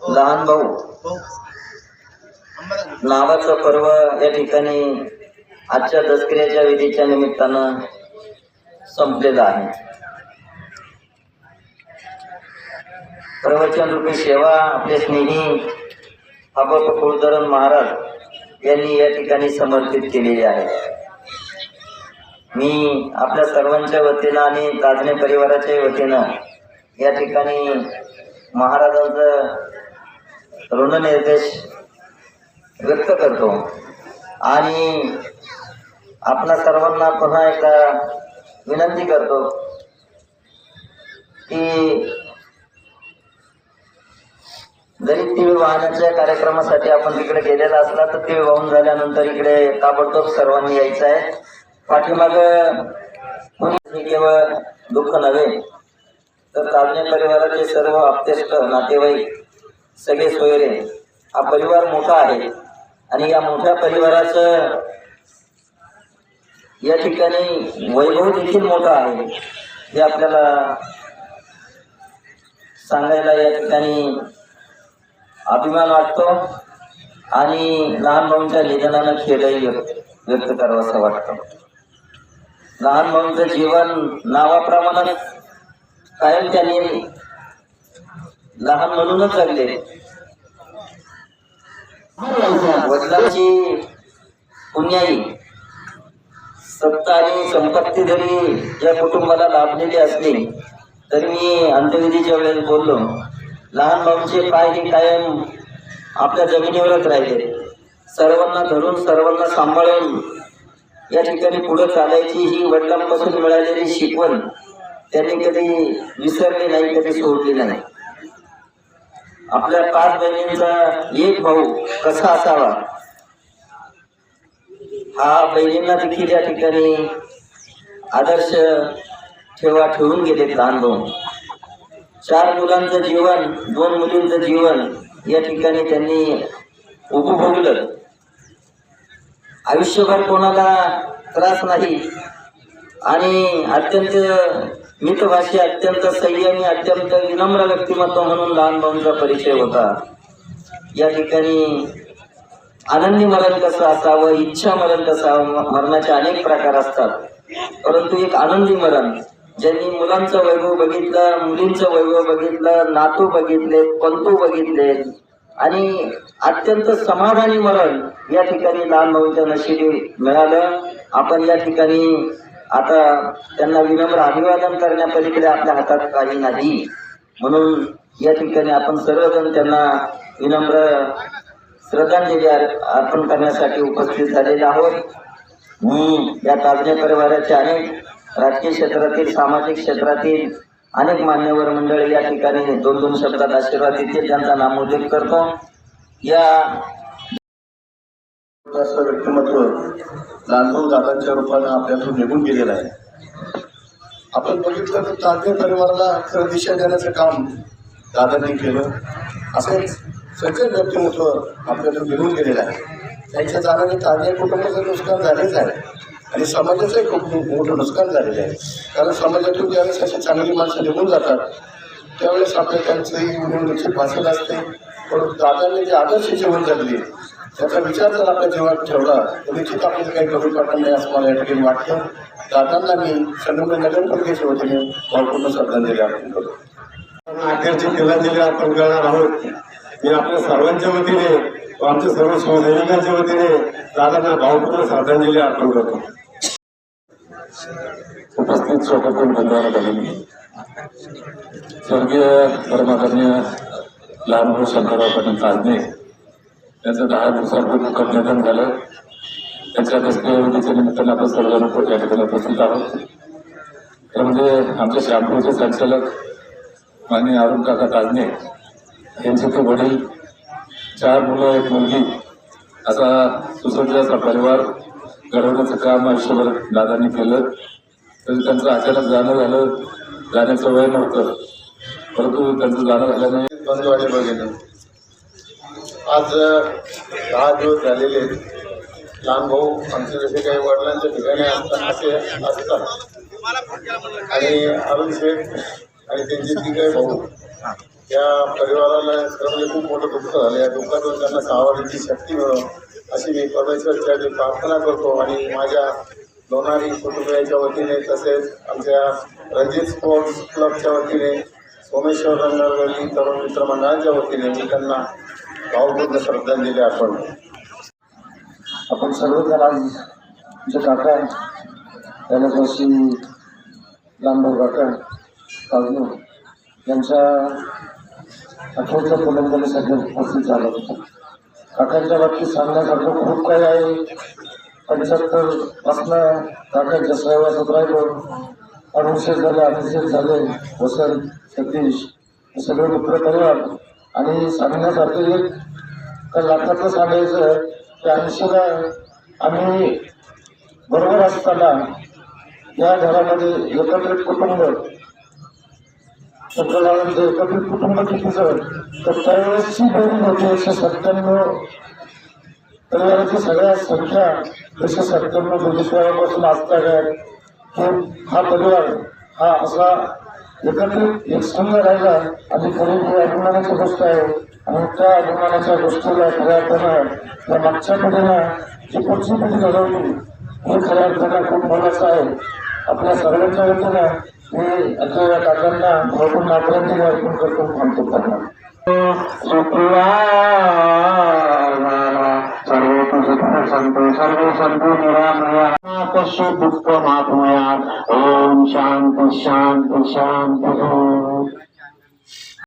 लहान भाऊ. नावाचं पर्व या ठिकाणी आजच्या दसऱ्याच्या विधीच्या निमित्तानं संपलेलं आहे. प्रवचन रूपी सेवा आपले स्नेही बाबा कुलधरण महाराज यांनी या ठिकाणी समर्पित केलेली आहे. मी आपल्या सर्वांच्या वतीनं आणि ताजणे परिवाराच्या वतीनं या ठिकाणी महाराजांचं ऋणनिर्देश व्यक्त करतो. आणि आपणा सर्वांना पुन्हा एकदा विनंती करतो की जरी तीळ वाहनाच्या कार्यक्रमासाठी आपण तिकडे गेलेला असला तर तीळ वाहून झाल्यानंतर इकडे ताबडतोब सर्वांनी यायचं आहे. पाठीमाग हे केवळ दुःख नव्हे तर ताजणे परिवाराचे सर्व आप्तेष्ट नातेवाईक सगळे सोयरे. हा परिवार मोठा आहे. आणि या मोठ्या परिवाराचं या ठिकाणी वैभव देखील मोठा आहे. हे आपल्याला सांगायला या ठिकाणी अभिमान वाटतो आणि लहान भाऊंच्या निधनानं खेळही व्यक्त करावं असं वाटतं. लहान भाऊंचं जीवन नावाप्रमाणेच कायम त्यांनी लहान म्हणूनच लागले वडिलांची पुण्याई सत्ता आणि संपत्ती जरी या कुटुंबाला लाभलेली असली तरी मी अंत्यविधीच्या वेळेस बोललो लहान भाऊंचे पाय हे कायम आपल्या जमिनीवरच राहिले. सर्वांना धरून सर्वांना सांभाळून या ठिकाणी पुढे चालायची ही वडिलांपासून मिळालेली शिकवण त्यांनी कधी विसरली नाही कधी सोडली नाही. आपल्या पाच बहिणींचा एक भाऊ कसा असावा? हा बहिणींना देखील या ठिकाणी आदर्श ठेवा ठेवून गेले लहान भाऊ. चार मुलांचं जीवन दोन मुलींचं जीवन या ठिकाणी त्यांनी उपभोगलं. आयुष्यभर कोणाला त्रास नाही आणि अत्यंत मितभाषी अत्यंत संयमी अत्यंत विनम्र व्यक्तिमत्व म्हणून लहान भाऊंचा परिचय होता. या ठिकाणी आनंदी मरण कसं असावं इच्छा मरण कसं मरणाचे अनेक प्रकार असतात. परंतु एक आनंदी मरण ज्यांनी मुलांचं वैभव बघितलं मुलींचं वैभव बघितलं नातू बघितले पंतू बघितले आणि अत्यंत समाधानी मरण या ठिकाणी लहान भाऊच्या नशिबी मिळालं. आपण या ठिकाणी आता त्यांना विनम्र अभिवादन करण्यापलीकडे आपल्या हातात काही नाही. म्हणून या ठिकाणी आपण सर्वजण त्यांना विनम्र श्रद्धांजली अर्- अर्पण करण्यासाठी उपस्थित झालेले आहोत. मी या ताजने परिवाराचे अनेक राजकीय क्षेत्रातील सामाजिक क्षेत्रातील अनेक मान्यवर मंडळी या ठिकाणी दोन दोन शब्दात आशीर्वाद देते त्यांचा नामोल्लेख करतो. या असं व्यक्तिमत्व लालभाऊ दादांच्या रूपानं आपल्यातून निघून गेलेलं आहे. आपण बघितलं तर तांदे परिवाराला खरं दिशा देण्याचं काम दादांनी केलं. असंच सगळं व्यक्तिमत्व आपल्यातून निघून गेलेलं आहे. त्यांच्या जाण्याने तांदे कुटुंबाचं नुकसान झालेच आहे. आणि समाजाचंही खूप मोठं नुकसान झालेलं आहे. कारण समाजातून ज्यावेळेस अशी चांगली माणसं निघून जातात त्यावेळेस आपल्या त्यांचंही निवडणुकीची भाषण असते. पण दादांनी जे आदर्श जीवन जगले त्याचा विचार जर आपल्या जीवनात ठेवला तर निश्चित आपल्याला काही कमी पडणार नाही असं मला या ठिकाणी वाटतं. दादांना मी संगम नगरपालिकेच्या वतीने भावपूर्ण श्रद्धांजली अर्पण करतो. अखेरची तिलांजली अर्पण करणार आहोत. मी आपल्या सर्वांच्या वतीने व आमच्या सर्व शिवसैनिकांच्या वतीने दादांना भावपूर्ण श्रद्धांजली अर्पण करतो. उपस्थित शोकपूर्ण बंधारा भगिनी स्वर्गीय परमाकन्य लहान शंकरराव पाटील ताजने त्यांचं दहा दिवसापूर्वी कन्यादान झालं. त्यांच्या दसऱ्याच्या निमित्तानं आपण सर्वजण या ठिकाणी उपस्थित आहोत. म्हणजे आमच्या शॅम्पूचे संचालक माननीय अरुण काका ताजणे यांचे ते वडील चार मुलं एक मुलगी असा सुसज्जाचा परिवार घडवण्याचं काम आयुष्यभर दादांनी केलं. तरी त्यांचं अचानक जाणं झालं. जाण्याचं वय नव्हतं. परंतु त्यांचं जाणं झाल्याने बंधुवाडी बघितलं आज दहा दिवस झालेले लहान भाऊ आमचे जसे काही वडिलांच्या ठिकाणी असतात असे असतात. आणि अरुण शेठ आणि त्यांचे ती काही भाऊ या परिवाराला खरं म्हणजे खूप मोठं दुःख झालं. या दुःखातून त्यांना सावरण्याची शक्ती मिळो अशी मी परमेश्वरच्या प्रार्थना करतो आणि माझ्या लोणारी कुटुंबियाच्या वतीने तसेच आमच्या रणजित स्पोर्ट्स क्लबच्या वतीने सोमेश्वर रंगावली तरुण मित्र मंडळाच्या वतीने मी त्यांना भावपूर्ण श्रद्धांजली अर्पण. आपण सर्वजण आज जे काका दैनदर्शी लांबोर काका काजू यांच्या आठवड्याच्या पुनर्जनीसाठी उपस्थित झाला होता. काकांच्या बाबतीत सांगण्यासारखं खूप काही आहे. पंच्याहत्तर असणं काकांच्या सहवासात राहिलो. अनुच्छेद झाले अनुच्छेद झाले वसंत सतीश हे सगळे मित्र परिवार. आणि सांगण्यासारखं एक तर लाखाचं सांगायचं की ऐंशीला आम्ही बरोबर असताना या घरामध्ये एकत्रित कुटुंब शुक्रवारांचं एकत्रित कुटुंब कितीचं तर त्यावेळेसची बेरीज होती एकशे सत्त्याण्णव परिवाराची सगळ्या संख्या एकशे सत्त्याण्णव दुसऱ्यापासून असता काय हे हा परिवार हा असा एकत्रित एक संघ राहिला आणि खरी ही अभिमानाची गोष्ट आहे. आणि त्या अभिमानाच्या गोष्टीला खऱ्या अर्थानं त्या मागच्या पिढीनं जी पुढची पिढी घडवली हे खऱ्या अर्थानं खूप मोलाचं आहे. आपल्या सर्वांच्या वतीनं मी आता काकांना भरपूर नागरांची अर्पण करतो थांबतो त्यांना. सर्व संतो सर्व संतो निरामया. সর্বস্ব দুঃখ মাধুয়ার ওম শান্তি শান্তি শান্তি